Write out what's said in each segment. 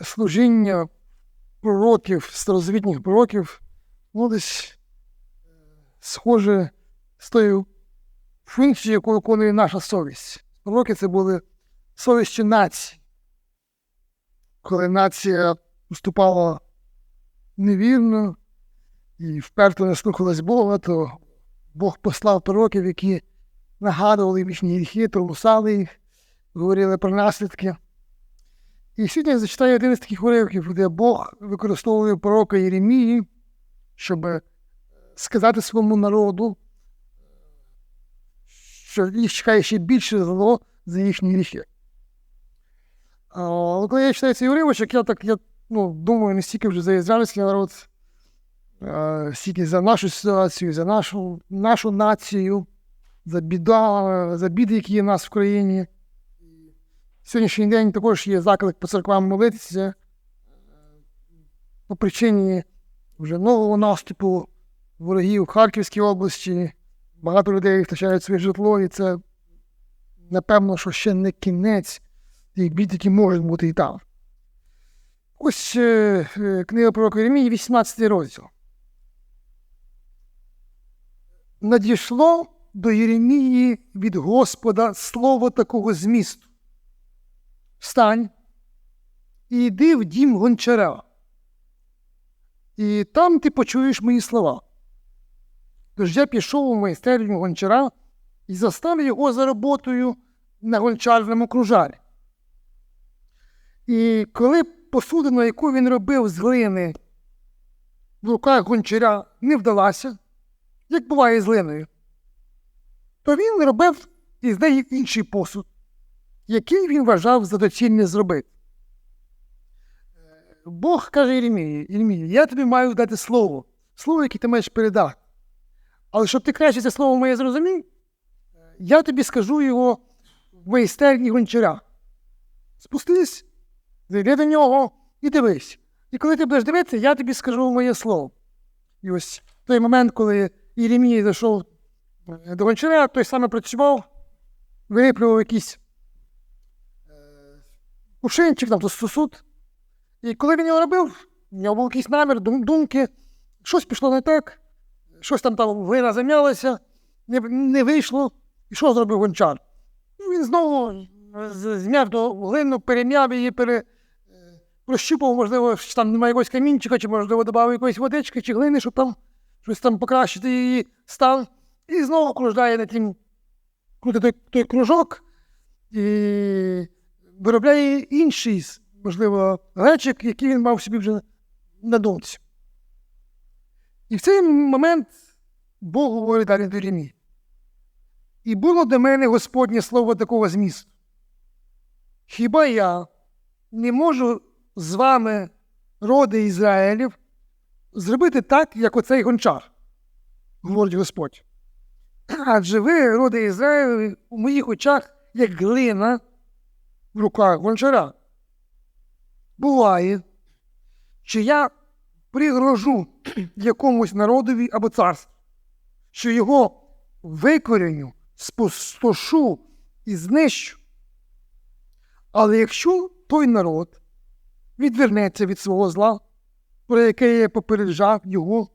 служіння пророків, старозвітніх пророків, ну, десь е, схоже з тою функцією, яку виконує наша совість. Пророки це були совісті нації. Коли нація поступала невірно і вперто не слухалась Бога, то Бог послав пророків, які нагадували їхні гріхи, примусали їх, говорили про наслідки. І сьогодні я зачитаю один із таких уривків, де Бог використовує пророка Єремії, щоб сказати своєму народу, що їх чекає ще більше зло за їхні гріхи. Але коли я читаю цей уривочок, я так я, ну, думаю не стільки вже за ізраїльський народ, стільки за нашу ситуацію, за нашу, нашу націю, за біда, за біди, які є в нас в країні. Сьогоднішній день також є заклик по церквам молитися по причині вже нового наступу ворогів в Харківській області. Багато людей втрачають своє житло, і це, напевно, що ще не кінець тих бід, які можуть бути і там. Ось е, е, книга пророка Єремії, 18 розділ. Надійшло до Єремії від Господа слово такого змісту. Встань і йди в дім гончара. І там ти почуєш мої слова. Тож я пішов у майстерню гончара і застав його за роботою на гончарному кружарі. І коли посудина, яку він робив з глини в руках гончаря, не вдалася, як буває з глиною, то він робив із неї інший посуд, який він вважав за доцільне зробити. Бог каже Єремії, Єремії, я тобі маю дати слово, слово, яке ти маєш передати. Але щоб ти краще це слово моє зрозумів, я тобі скажу його в майстерні гончаря. Спустись, зайди до нього і дивись. І коли ти будеш дивитися, я тобі скажу моє слово. І ось той момент, коли Єремій зайшов до гончаря, той саме працював, виплював якийсь кушинчик, там, сусуд. І коли він його робив, у нього був якийсь намір, думки, щось пішло не так, щось там там глина зам'ялася, не, не вийшло. І що зробив гончар? Він знову зм'яв глину, перем'яв її, пере, е, прощупав, можливо, що там немає якогось камінчика, чи, можливо, додав якоїсь водички, чи глини, щоб там щось там покращити її стан. І знову кружляє на тім, крутить той, той кружок і виробляє інший, можливо, речик, який він мав собі вже на думці. І в цей момент Бог говорить далі до Єремії. І було до мене Господнє слово такого змісту. Хіба я не можу з вами, роди Ізраїлів, зробити так, як оцей гончар, говорить Господь. Адже ви, роди Ізраїлеві, у моїх очах, як глина в руках гончара. Буває, що я пригрожу якомусь народові або царству, що його викореню, спустошу і знищу. Але якщо той народ відвернеться від свого зла, про яке я попереджав його,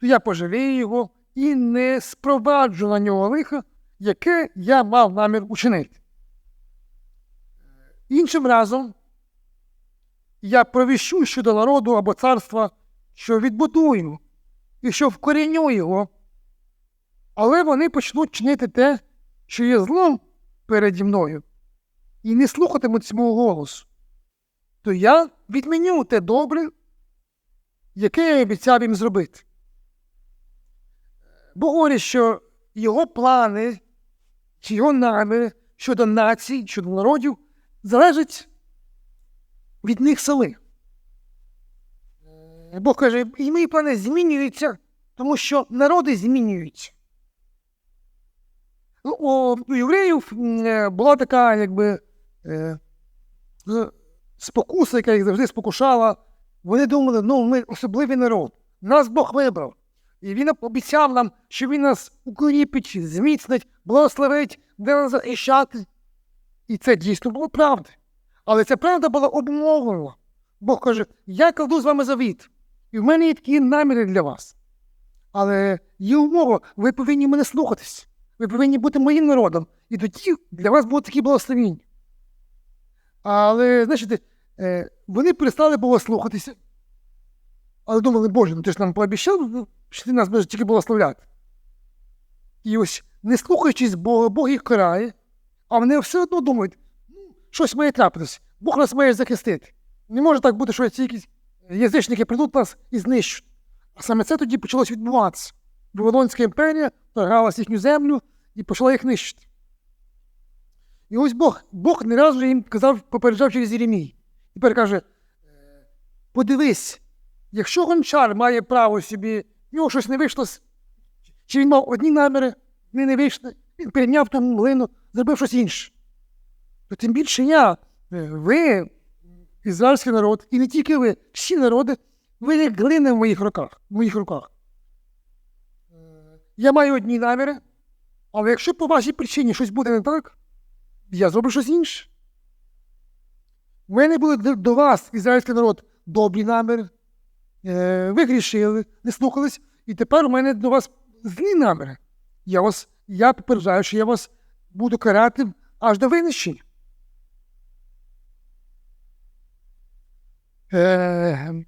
то я пожалію його і не спроваджу на нього лиха, яке я мав намір учинити. Іншим разом я провіщу щодо народу або царства, що відбудую і що вкоріню його, але вони почнуть чинити те, що є злом переді мною, і не слухатимуть мого голосу. То я відміню те добре, яке я обіцяв їм зробити. Бо говорить, що його плани чи його наміри щодо націй, щодо народів залежать від них. Е, Бог каже, і мої плани змінюються, тому що народи змінюються. Ну, У євреїв е, була така, якби, е, спокуса, яка їх завжди спокушала. Вони думали, ну ми особливий народ. Нас Бог вибрав. І він обіцяв нам, що він нас укріпить, зміцнить, благословить, де нас захищати. І це дійсно було правда. Але ця правда була обумовлена. Бог каже, я кладу з вами завіт, і в мене є такі наміри для вас. Але є умова, ви повинні мене слухатись. Ви повинні бути моїм народом. І тоді для вас будуть такі благословіння. Але, знаєте, вони перестали Бога слухатися. Але думали, Боже, ну ти ж нам пообіцяв, ну, що ти нас будеш тільки благословляти. І ось, не слухаючись Бога, Бог їх карає, а вони все одно думають, ну, щось має трапитись, Бог нас має захистити. Не може так бути, що ці якісь язичники прийдуть нас і знищать. А саме це тоді почалось відбуватися. Вавилонська імперія торгалася їхню землю і почала їх нищити. І ось Бог, Бог не раз вже їм казав, попереджав через Єремій. Тепер каже: подивись, якщо гончар має право собі, в нього щось не вийшло, чи він мав одні наміри, вони не вийшли, він перейняв там глину, зробив щось інше. То тим більше я, е, ви, ізраїльський народ, і не тільки ви, всі народи, ви як глина в моїх руках. В моїх руках. Е, Я маю одні наміри, але якщо по вашій причині щось буде не так, я зроблю щось інше. У мене були до, вас, ізраїльський народ, добрі наміри. Е, ви грішили, не слухались, і тепер у мене до вас злі наміри. Я вас, я попереджаю, що я вас буду карати аж до винищення. Е,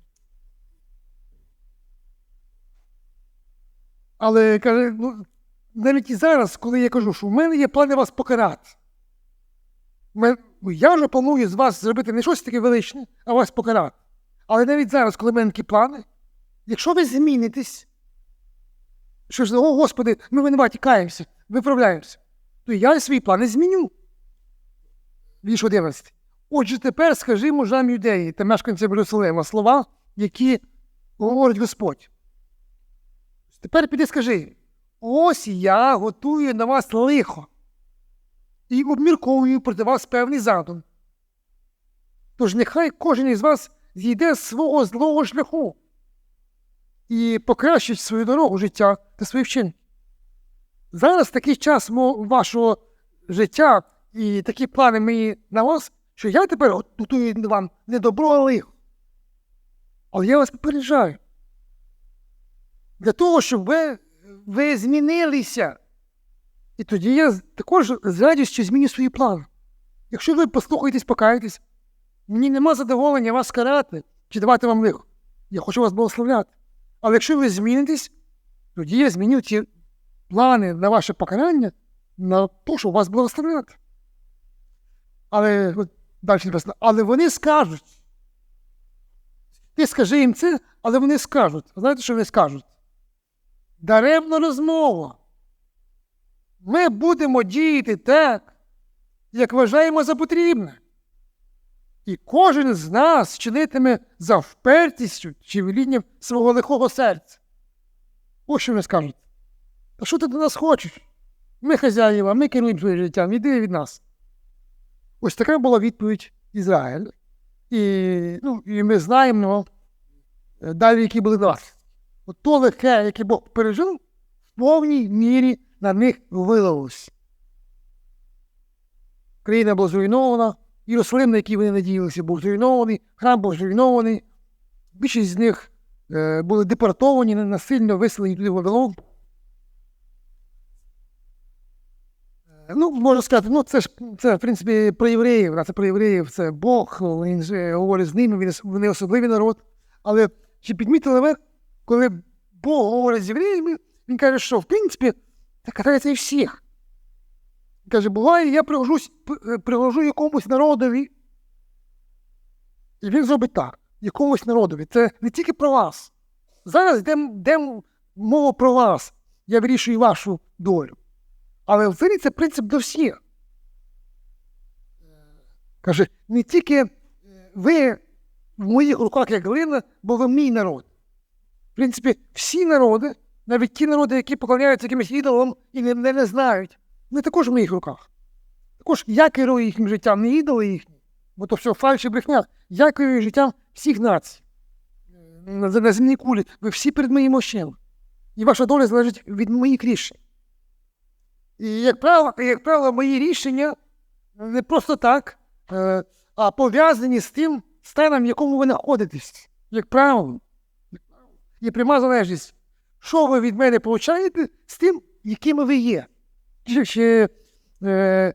але каже, ну, навіть і зараз, коли я кажу, що в мене є плани вас покарати. Ну, Я вже планую з вас зробити не щось таке величне, а вас покарати. Але навіть зараз, коли в мене такі плани, якщо ви змінитесь, що ж, о Господи, ми винуваті, каємося, виправляємося, то я свої плани зміню. Вірш 11. Отже, тепер скажи мужам юдеї та мешканцям Єрусалима слова, які говорить Господь. Тепер піди скажи: ось я готую на вас лихо і обмірковую проти вас певний задум. Тож нехай кожен із вас зійде з свого злого шляху і покращить свою дорогу життя та свої вчинки. Зараз такий час вашого життя і такі плани мої на вас, що я тепер готую вам не добро, а лихо. Але я вас попереджаю. Для того, щоб ви, ви змінилися. І тоді я також з радістю зміню свої плани. Якщо ви послухаєтесь, покаєтесь, мені нема задоволення вас карати чи давати вам лихо. Я хочу вас благословляти. Але якщо ви змінитесь, тоді я зміню ті плани на ваше покарання на те, щоб вас благословляти. Але далі написано, але вони скажуть. Ти скажи їм це, але вони скажуть. Знаєте, що вони скажуть? Даремна розмова. Ми будемо діяти так, як вважаємо за потрібне. І кожен з нас чинитиме за впертістю чи велінням свого лихого серця. Ось що вони скажуть. Та що ти до нас хочеш? Ми хазяїва, ми керуємо своїм життям, іди від нас. Ось така була відповідь Ізраїля. І, ну, і ми знаємо е, далі, які були. От то лихе, яке Бог пережив, в повній мірі на них вилилось. Країна була зруйнована, Єрусалим, на який вони надіялися, був зруйнований, храм був зруйнований. Більшість з них е, були депортовані, насильно виселені туди в Вавилон. Ну, можна сказати, ну це ж це, в принципі, про євреїв, це про євреїв, це Бог, він же говорить з ними, він, вони особливий народ. Але чи підмітили ви, коли Бог говорить з євреями, він каже, що в принципі це касається і всіх. Він каже, буває, я пригожусь, пригожу якомусь народові. І він зробить так, якомусь народові. Це не тільки про вас. Зараз йде мова про вас. Я вирішую вашу долю. Але взагалі це принцип до всіх. Каже, не тільки ви в моїх руках як глина, бо ви мій народ. В принципі, всі народи, навіть ті народи, які поклоняються якимось ідолам і не, не, не знають, вони також в моїх руках. Також я керую їхнім життям, не ідоли їхні, бо то все фальш брехня. Я керую життям всіх націй. На, на земній кулі. Ви всі перед моїм очима. І ваша доля залежить від моїх рішень. І, як правило, як правило, мої рішення не просто так, е, а пов'язані з тим станом, в якому ви знаходитесь. Як правило, є пряма залежність. Що ви від мене получаєте з тим, якими ви є. Чи, чи е,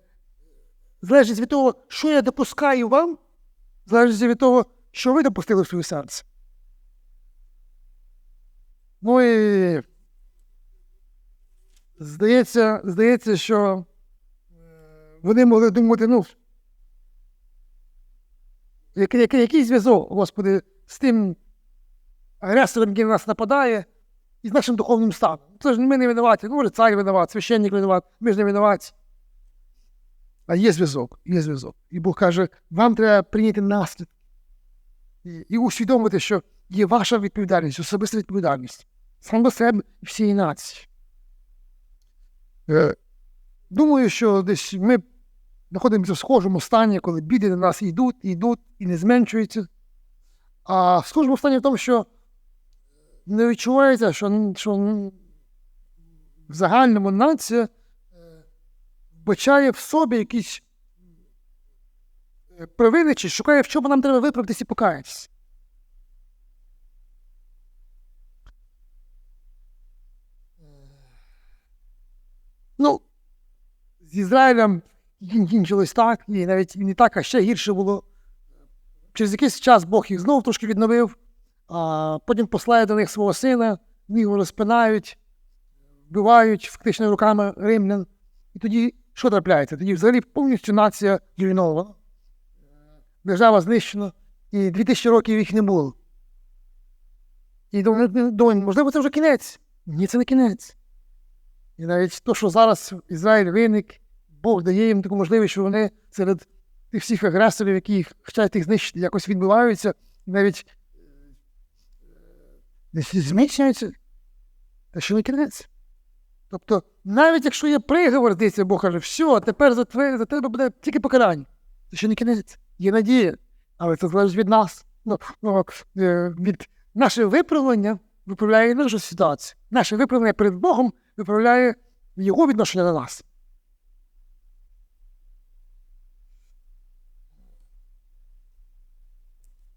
залежить від того, що я допускаю вам, залежить від того, що ви допустили в своє серце. Ну і здається, здається, що е, вони могли думати, ну, який, який, який зв'язок, Господи, з тим агресором, який на нас нападає, і з нашим духовним станом. Це ж ми не винуваті, ну, може, цар винуват, священник винуват, ми ж не винуваті. А є зв'язок, є зв'язок. І Бог каже, вам треба прийняти наслідки і, і усвідомити, що є ваша відповідальність, особиста відповідальність. Сам до себе всієї нації. Е, думаю, що десь ми знаходимося в схожому стані, коли біди на нас йдуть, йдуть і не зменшуються. А в схожому стані в тому, що не відчувається, що, що в загальному нація е, вбачає в собі якісь е, провини, чи шукає, в чому нам треба виправитись і покаятися. Ну, з Ізраїлем кінчилось так, і навіть не так, а ще гірше було. Через якийсь час Бог їх знову трошки відновив, а потім послає до них свого сина, вони його розпинають, вбивають фактично руками римлян. І тоді що трапляється? Тоді взагалі повністю нація зруйнована, держава знищена, і 2000 років їх не було. І думаю, можливо, це вже кінець. Ні, це не кінець. І навіть то, що зараз Ізраїль виник, Бог дає їм таку можливість, що вони серед тих всіх агресорів, які хочуть їх знищити, якось відбиваються, навіть десь зміцнюються, та що не кінець. Тобто, навіть якщо є приговор, здається, Бог каже, все, тепер за тебе, за тебе буде тільки покарання. Це ще не кінець, є надія, але це залежить від нас. Ну, ну, від наше виправлення виправляє нашу ситуацію. Наше виправлення перед Богом виправляє його відношення до нас.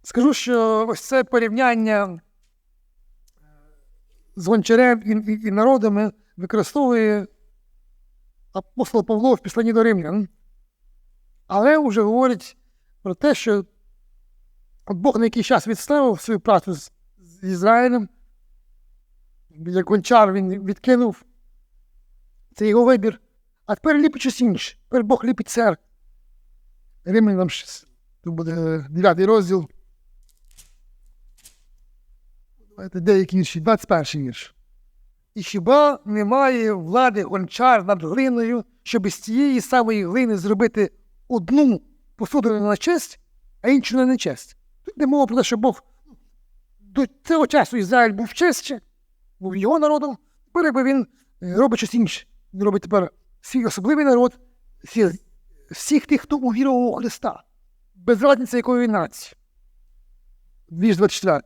Скажу, що ось це порівняння з гончарем і, і, і народами використовує апостол Павло в післанні до римлян. Але вже говорить про те, що Бог на якийсь час відставив свою працю з Ізраїлем. Як гончар він відкинув. Це його вибір. А тепер ліпить щось інше. Тепер Бог ліпить церкву. Римлянам тут буде 9 розділ. Давайте деякі вірші, 21 вірш. І хіба немає влади гончар над глиною, щоб із цієї самої глини зробити одну посуду на честь, а іншу на нечесть? Тут не мова про те, що Бог до цього часу Ізраїль був честь, був його народом, тепер якби він робить щось інше. Він робить тепер свій особливий народ, всіх, тих, хто увірував у Христа, без разниці якої нації. Вірш 24.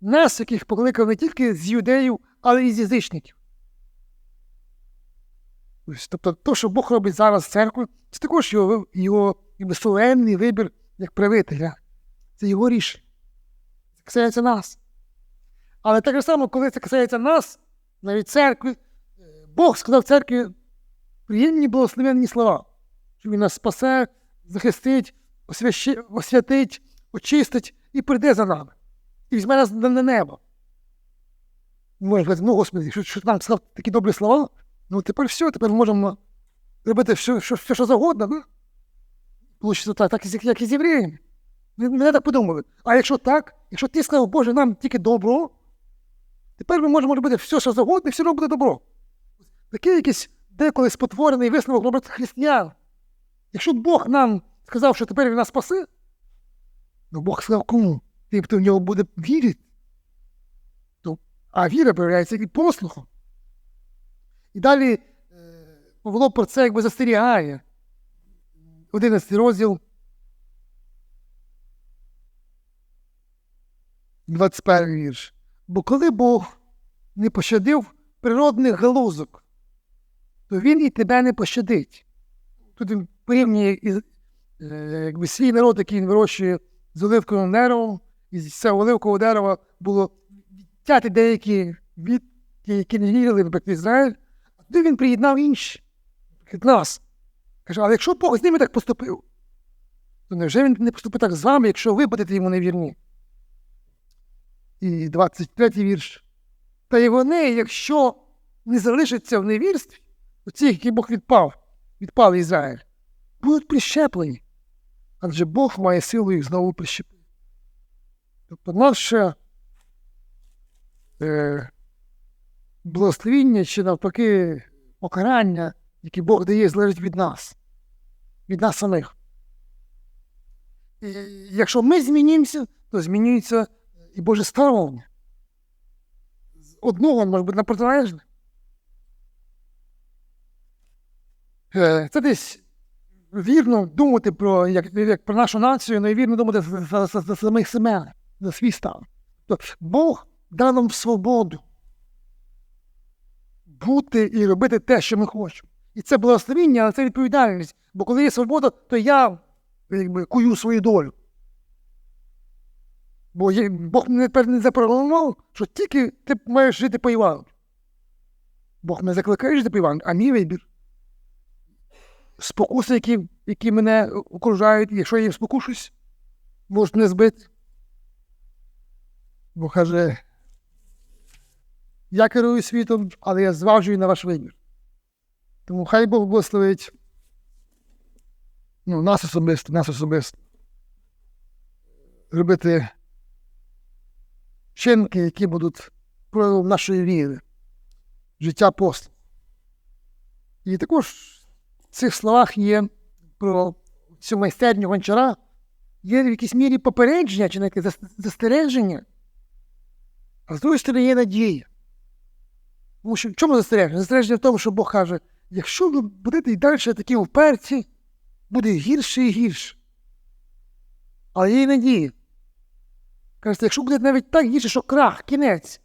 Нас, яких покликав не тільки з юдеїв, але і з язичників. Тобто, то, що Бог робить зараз з церквою, це також його його суверенний вибір як правителя. Це його рішення. Це касається нас. Але так само, коли це касається нас, навіть церкви, Бог сказав церкві приємні благословенні слова, що Він нас спасе, захистить, освящи, освятить, очистить і прийде за нами. І візьме нас на небо. Може сказати, ну, Господи, що, що нам сказав такі добрі слова, ну тепер все, тепер можемо робити все, що, все, що завгодно. Ну? Получиться так, так як і з євреями. Не, не так подумали. А якщо так, якщо ти сказав, Боже, нам тільки добро, тепер ми можемо робити все, що завгодно, і все одно буде добро. Такий якийсь деколи спотворений висновок робить християн. Якщо Бог нам сказав, що тепер він нас спасе, ну Бог сказав кому? Тим, хто в нього буде вірити. То, а віра проявляється і послухом. І далі е, Павло про це якби застерігає. 11 розділ. 21 вірш. Бо коли Бог не пощадив природних галузок, то він і тебе не пощадить. Тут він порівнює е, якби свій народ, який він вирощує з оливковим деревом, і з цього оливкового дерева було відтяти деякі від які не вірили в Ізраїль, а туди він приєднав інші від нас. Каже, але якщо Бог з ними так поступив, то невже він не поступить так з вами, якщо ви будете йому невірні? І 23 вірш. Та й вони, якщо не залишаться в невірстві, то ці, які Бог відпав, відпав Ізраїль, будуть прищеплені. Адже Бог має силу їх знову прищепити. Тобто наше е, благословіння чи навпаки покарання, яке Бог дає, залежить від нас, від нас самих. І якщо ми змінімося, то змінюється і Боже ставлення. З одного може бути на протилежне. Е, Це десь вірно думати про, як, як про нашу націю, але вірно думати за, за, за, за самих себе, за свій стан. Тобто Бог дав нам свободу бути і робити те, що ми хочемо. І це благословіння, але це відповідальність. Бо коли є свобода, то я якби, кую свою долю. Бо є, Бог мене тепер не запрограмував, що тільки ти маєш жити по Євангелію. Бог мене закликає жити по Євангелію, а мій вибір. Спокуси, які, які мене окружають, якщо я їм спокушусь, можуть мене збити. Бо каже, я керую світом, але я зважую на ваш вибір. Тому хай Бог благословить ну, нас особисто, нас особисто. Робити вчинки, які будуть проявом нашої віри, життя посту. І також в цих словах є про цю майстерню гончара, є в якійсь мірі попередження чи навіть застереження, а з другої сторони є надія. Тому що в чому застереження? Застереження в тому, що Бог каже, якщо ви будете і далі такі вперті, буде гірше і гірше. Але є і надія. Кажете, якщо буде навіть так гірше, що крах, кінець.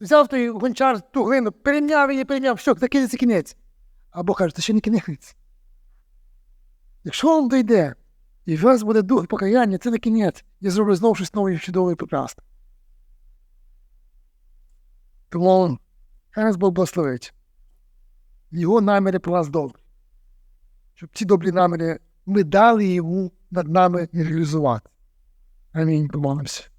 Взяв той гончар ту глину, перемняв її, перемняв, все, це кінець і кінець. А Бог каже, це ще не кінець. Якщо вам дойде, і в вас буде дух покаяння, це не кінець. Я зроблю знову щось нове чудове і прекрасне. Тому хай нас Бог благословить. Його наміри про нас добрі. Щоб ці добрі наміри ми дали йому над нами реалізувати. I mean, gloves.